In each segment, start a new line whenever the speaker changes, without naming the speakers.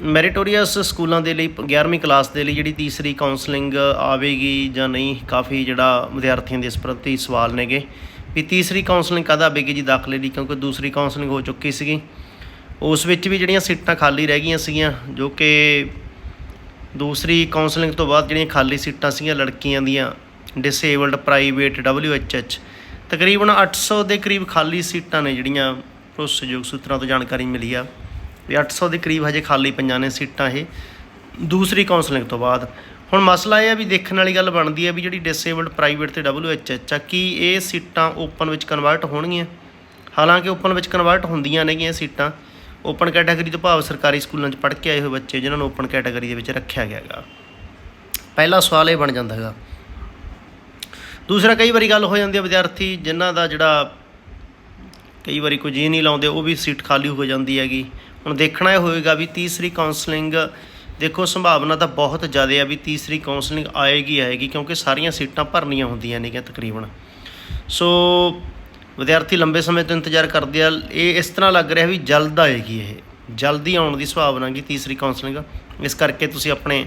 Meritorious ਸਕੂਲਾਂ ਦੇ ਲਈ 11ਵੀਂ ਕਲਾਸ ਦੇ ਲਈ ਜਿਹੜੀ ਤੀਸਰੀ ਕਾਉਂਸਲਿੰਗ ਆਵੇਗੀ ਜਾਂ ਨਹੀਂ, ਕਾਫੀ ਜਿਹੜਾ ਵਿਦਿਆਰਥੀਆਂ ਦੇ ਇਸ ਪ੍ਰਤੀ ਸਵਾਲ ਨੇਗੇ। ਵੀ ਤੀਸਰੀ ਕਾਉਂਸਲਿੰਗ ਕਦ ਆਵੇਗੀ ਜੀ ਦਾਖਲੇ ਲਈ? ਕਿਉਂਕਿ ਦੂਸਰੀ ਕਾਉਂਸਲਿੰਗ ਹੋ ਚੁੱਕੀ ਸੀਗੀ। ਉਸ ਵਿੱਚ ਵੀ ਜਿਹੜੀਆਂ ਸੀਟਾਂ ਖਾਲੀ ਰਹਿ ਗਈਆਂ ਸੀਗੀਆਂ, ਜੋ ਕਿ ਦੂਸਰੀ ਕਾਉਂਸਲਿੰਗ ਤੋਂ ਬਾਅਦ ਜਿਹੜੀਆਂ ਖਾਲੀ ਸੀਟਾਂ ਸੀਗੀਆਂ ਲੜਕੀਆਂ ਦੀਆਂ ਡਿਸੇਬਲਡ ਪ੍ਰਾਈਵੇਟ WHH ਤਕਰੀਬਨ 800 ਦੇ ਕਰੀਬ ਖਾਲੀ ਸੀਟਾਂ ਨੇ ਜਿਹੜੀਆਂ ਭਰੋਸੇਯੋਗ ਸੂਤਰਾਂ ਤੋਂ ਜਾਣਕਾਰੀ ਮਿਲੀ ਆ। ਵੀ 800 ਦੇ ਕਰੀਬ ਹਜੇ ਖਾਲੀ ਪਈਆਂ ਨੇ ਸੀਟਾਂ ਇਹ। ਦੂਸਰੀ ਕਾਉਂਸਲਿੰਗ ਤੋਂ ਬਾਅਦ। ਹੁਣ ਮਸਲਾ ਇਹ ਆ ਵੀ ਦੇਖਣ ਵਾਲੀ ਗੱਲ ਬਣਦੀ ਹੈ ਵੀ ਜਿਹੜੀ ਡਿਸੇਬਲਡ ਪ੍ਰਾਈਵੇਟ ਤੇ WHH ਆ, ਕੀ ਇਹ ਸੀਟਾਂ ਓਪਨ ਵਿੱਚ ਕਨਵਰਟ ਹੋਣਗੀਆਂ? ਹਾਲਾਂਕਿ ਓਪਨ ਵਿੱਚ ਕਨਵਰਟ ਹੁੰਦੀਆਂ ਨੇਗੀਆਂ ਸੀਟਾਂ। ਓਪਨ ਕੈਟਾਗਰੀ ਤੋਂ ਭਾਵ ਸਰਕਾਰੀ ਸਕੂਲਾਂ 'ਚ ਪੜ੍ਹ ਕੇ ਆਏ ਹੋਏ ਬੱਚੇ, ਜਿਨ੍ਹਾਂ ਨੂੰ ਓਪਨ ਕੈਟਾਗਰੀ ਦੇ ਵਿੱਚ ਰੱਖਿਆ ਗਿਆ ਹੈਗਾ। ਪਹਿਲਾ ਸਵਾਲ ਇਹ ਬਣ ਜਾਂਦਾ ਹੈਗਾ। ਦੂਸਰਾ, ਕਈ ਵਾਰੀ ਗੱਲ ਹੋ ਜਾਂਦੀ ਹੈ ਵਿਦਿਆਰਥੀ, ਜਿਨ੍ਹਾਂ ਦਾ ਜਿਹੜਾ ਕਈ ਵਾਰੀ ਕੋਈ ਜੀ ਨਹੀਂ ਲਾਉਂਦੇ, ਉਹ ਵੀ ਸੀਟ ਖਾਲੀ ਹੋ ਜਾਂਦੀ ਹੈਗੀ। ਹੁਣ ਦੇਖਣਾ ਇਹ ਹੋਏਗਾ ਵੀ ਤੀਸਰੀ ਕਾਉਂਸਲਿੰਗ ਦੇਖੋ ਸੰਭਾਵਨਾ ਤਾਂ ਬਹੁਤ ਜ਼ਿਆਦਾ ਆ ਵੀ ਤੀਸਰੀ ਕਾਉਂਸਲਿੰਗ ਆਏਗੀ ਆਏਗੀ ਕਿਉਂਕਿ ਸਾਰੀਆਂ ਸੀਟਾਂ ਭਰਨੀਆਂ ਹੁੰਦੀਆਂ ਨੇਗੀਆਂ ਤਕਰੀਬਨ। ਸੋ ਵਿਦਿਆਰਥੀ ਲੰਬੇ ਸਮੇਂ ਤੋਂ ਇੰਤਜ਼ਾਰ ਕਰਦੇ ਆ, ਇਹ ਇਸ ਤਰ੍ਹਾਂ ਲੱਗ ਰਿਹਾ ਵੀ ਜਲਦ ਆਏਗੀ ਇਹ, ਜਲਦੀ ਆਉਣ ਦੀ ਸੰਭਾਵਨਾ ਗੀ ਤੀਸਰੀ ਕਾਉਂਸਲਿੰਗ ਇਸ ਕਰਕੇ ਤੁਸੀਂ ਆਪਣੇ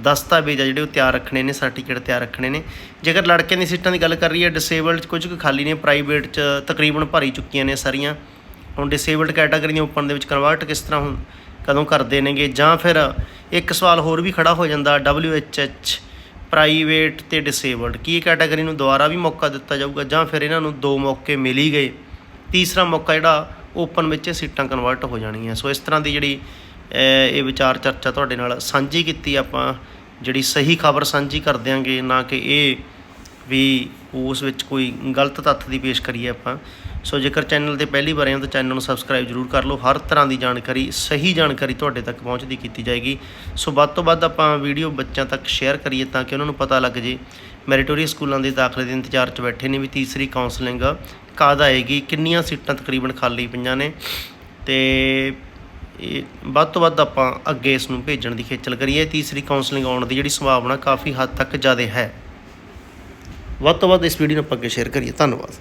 ਦਸਤਾਵੇਜ਼ ਆ ਜਿਹੜੇ ਉਹ ਤਿਆਰ ਰੱਖਣੇ ਨੇ ਸਰਟੀਫਿਕੇਟ ਤਿਆਰ ਰੱਖਣੇ ਨੇ। ਜੇਕਰ ਲੜਕਿਆਂ ਦੀ ਸੀਟਾਂ ਦੀ ਗੱਲ ਕਰ ਰਹੀ ਹੈ ਡਿਸੇਬਲਡ 'ਚ ਕੁਝ ਕੁ ਖਾਲੀ ਨੇ ਪ੍ਰਾਈਵੇਟ 'ਚ ਤਕਰੀਬਨ ਭਰੀ ਚੁੱਕੀਆਂ ਨੇ ਸਾਰੀਆਂ। ਹੁਣ ਡਿਸੇਬਲਡ ਕੈਟਾਗਰੀ ਦੀਆਂ ਓਪਨ ਦੇ ਵਿੱਚ ਕਨਵਰਟ ਕਿਸ ਤਰ੍ਹਾਂ ਹੁਣ ਕਦੋਂ ਕਰਦੇ ਨੇਗੇ? ਜਾਂ ਫਿਰ ਇੱਕ ਸਵਾਲ ਹੋਰ ਵੀ ਖੜਾ ਹੋ ਜਾਂਦਾ WHH ਪ੍ਰਾਈਵੇਟ ਤੇ ਡਿਸੇਬਲਡ ਕੀ ਕੈਟਾਗਰੀ ਨੂੰ ਦੁਬਾਰਾ ਵੀ ਮੌਕਾ ਦਿੱਤਾ ਜਾਊਗਾ? ਜਾਂ ਫਿਰ ਇਹਨਾਂ ਨੂੰ ਦੋ ਮੌਕੇ ਮਿਲ ਹੀ ਗਏ, ਤੀਸਰਾ ਮੌਕਾ ਜਿਹੜਾ ਓਪਨ ਵਿੱਚ ਸੀਟਾਂ ਕਨਵਰਟ ਹੋ ਜਾਣਗੀਆਂ ਸੋ ਇਸ ਤਰ੍ਹਾਂ ਦੀ ਜਿਹੜੀ ਇਹ ਵਿਚਾਰ ਚਰਚਾ ਤੁਹਾਡੇ ਨਾਲ ਸਾਂਝੀ ਕੀਤੀ ਆਪਾਂ, ਜਿਹੜੀ ਸਹੀ ਖਬਰ ਸਾਂਝੀ ਕਰ ਦਿਆਂਗੇ, ਨਾ ਕਿ ਇਹ ਵੀ ਉਸ ਵਿੱਚ ਕੋਈ ਗਲਤ ਤੱਥ ਦੀ ਪੇਸ਼ ਕਰੀਏ ਆਪਾਂ। ਸੋ ਜੇਕਰ ਚੈਨਲ ਤੇ ਪਹਿਲੀ ਵਾਰ ਆਏ ਹੋ ਤਾਂ ਚੈਨਲ ਨੂੰ ਸਬਸਕ੍ਰਾਈਬ ਜਰੂਰ ਕਰ ਲਓ। ਹਰ ਤਰ੍ਹਾਂ ਦੀ ਜਾਣਕਾਰੀ, ਸਹੀ ਜਾਣਕਾਰੀ ਤੁਹਾਡੇ ਤੱਕ ਪਹੁੰਚਦੀ ਕੀਤੀ ਜਾਏਗੀ। ਸੋ ਵੱਧ ਤੋਂ ਵੱਧ ਆਪਾਂ ਵੀਡੀਓ ਬੱਚਿਆਂ ਤੱਕ ਸ਼ੇਅਰ ਕਰੀਏ ਤਾਂ ਕਿ ਉਹਨਾਂ ਨੂੰ ਪਤਾ ਲੱਗ ਜੇ। ਮੈਰੀਟੋਰੀਅਸ ਸਕੂਲਾਂ ਦੇ ਦਾਖਲੇ ਦੇ ਇੰਤਜ਼ਾਰ 'ਚ ਬੈਠੇ ਨੇ ਵੀ ਤੀਸਰੀ ਕਾਉਂਸਲਿੰਗ ਕਦ ਆਏਗੀ? ਕਿੰਨੀਆਂ ਸੀਟਾਂ ਤਕਰੀਬਨ ਖਾਲੀ ਪਈਆਂ ਨੇ? ਤੇ ਇਹ ਵੱਧ ਤੋਂ ਵੱਧ ਆਪਾਂ ਅੱਗੇ ਇਸ ਨੂੰ ਭੇਜਣ ਦੀ ਖੇਚਲ ਕਰੀਏ। ਤੀਸਰੀ ਕਾਉਂਸਲਿੰਗ ਆਉਣ ਦੀ ਜਿਹੜੀ ਸੰਭਾਵਨਾ ਕਾਫੀ ਹੱਦ ਤੱਕ ਜ਼ਿਆਦਾ ਹੈ। ਵੱਧ ਤੋਂ ਵੱਧ ਇਸ ਵੀਡੀਓ ਨੂੰ ਆਪਾਂ ਅੱਗੇ ਸ਼ੇਅਰ ਕਰੀਏ। ਧੰਨਵਾਦ।